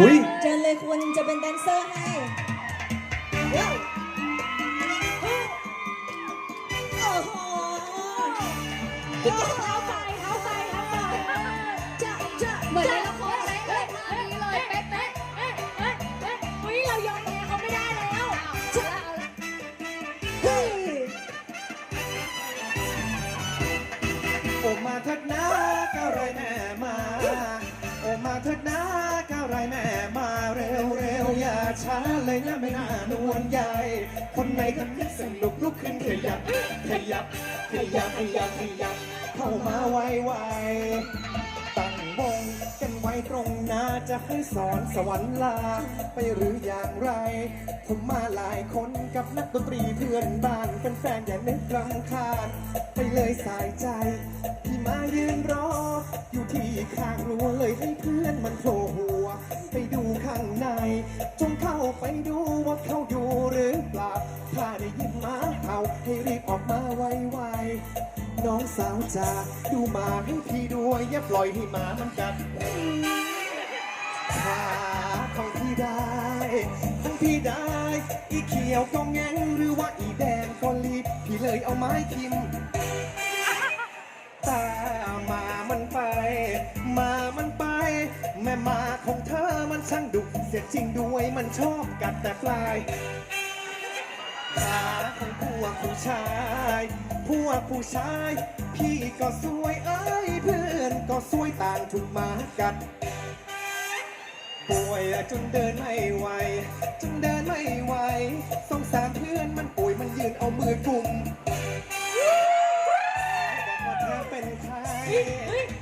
อุ้ยเชิญเลยคุณจะเป็นแดนเซอร์ให้ว้าวโอ้โหเท้าไฟเท้าไฟเท้าไฟจะจะเหมือนใน เลยนะไม่น่านวลใหญ่ คนไหนทำให้สนุกลุกขึ้นขยับ ขยับ ขยับ ขยับ ขยับ เข้ามาไวไวตั้งวงกันไว้ตรงหน้าจะให้สอนสวรรค์ลา ไปหรืออย่างไร ผมมาหลายคนกับนักดนตรีเพื่อนบ้านเป็นแฟนอย่านึกรำคาญ ไปเลยสายใจ ที่มายืนรอ อยู่ที่ข้างรั้วเลยให้เพื่อนมันโผล่ ไปดูว่าเขาอยู่หรือเปล่า ถ้าได้ยินหมาเห่าให้รีบออกมาไวๆ น้องสาวจ๋าดูหมาให้พี่ด้วยอย่าปล่อยให้หมามันกัดขาของพี่ได้ของพี่ได้ อีเขียวก็แงงหรือว่าอีแดงก็รีบพี่เลยเอาไม้ทิ่ม เสียจริงด้วยมันชอบกัดแต่ปลายขาของพวกผู้ชาย พวกผู้ชาย พี่ก็สวยเอ้ยเพื่อนก็สวยต่างถูกหมากัด ป่วยจนเดินไม่ไหวจนเดินไม่ไหวสงสารเพื่อนมันป่วยมันยืนเอามือกุมบอกว่าเธอเป็นใคร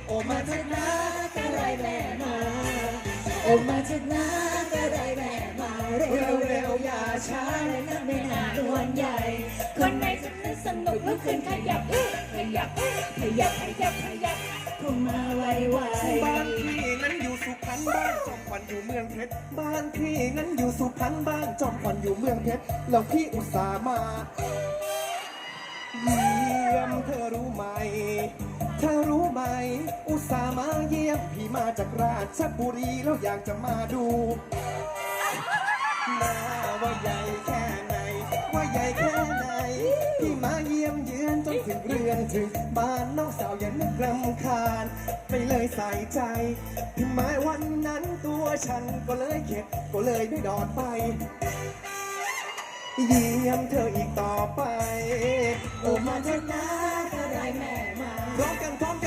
โอ้มาเถิดนะกระไรแม่มา โอกมาเถิดนะกระไรแม่มาเร็วเร็วอย่าช้าเลยนะไม่นานวนใหญ่ คนไหนสนุกสนุกลุกขึ้นขยับขยับขยับขยับขยับเข้ามาไวไวบ้านพี่นั้นอยู่สุพรรณบ้านจอมขวัญอยู่เมืองเพชรบ้านพี่นั้นอยู่สุพรรณบ้านจอมขวัญอยู่เมืองเพชรแล้วพี่อุตส่าห์มา มพี่มาจากราชบุรีแล้วอยากจะมาดูมาว่าใหญ่แค่ไหน ว่าใหญ่แค่ไหน พี่มาเยี่ยมเยือนจนถึงเรือนถึงบ้านน้องสาวอย่านึกรำคาญไปเลยใส่ใจถึงแม้วันนั้นตัวฉันก็เลยเข็ดก็เลยไม่ดอดไปเยี่ยมเธออีกต่อไป โอมาเถิดนะกระไรแม่มาพร้อมกันพร้อมกัน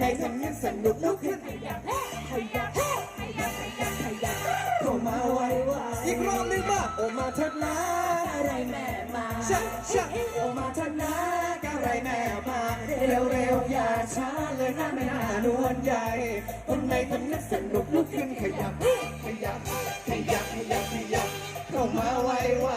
ในทำให้สนุกลุกขึ้นขยับขยับขยับขยับขยับเข้ามาไวไวอีกรอบนึงมะโอมาเถิดนะอะไรแม่มาชักชักโอมาเถิดนะกะไรแม่มาเร็วเร็วอย่าช้าเลยนะไม่นานวลใหญ่คนในทำให้สนุกลุกขึ้นขยับขยับขยับขยับขยับเข้ามาไวไว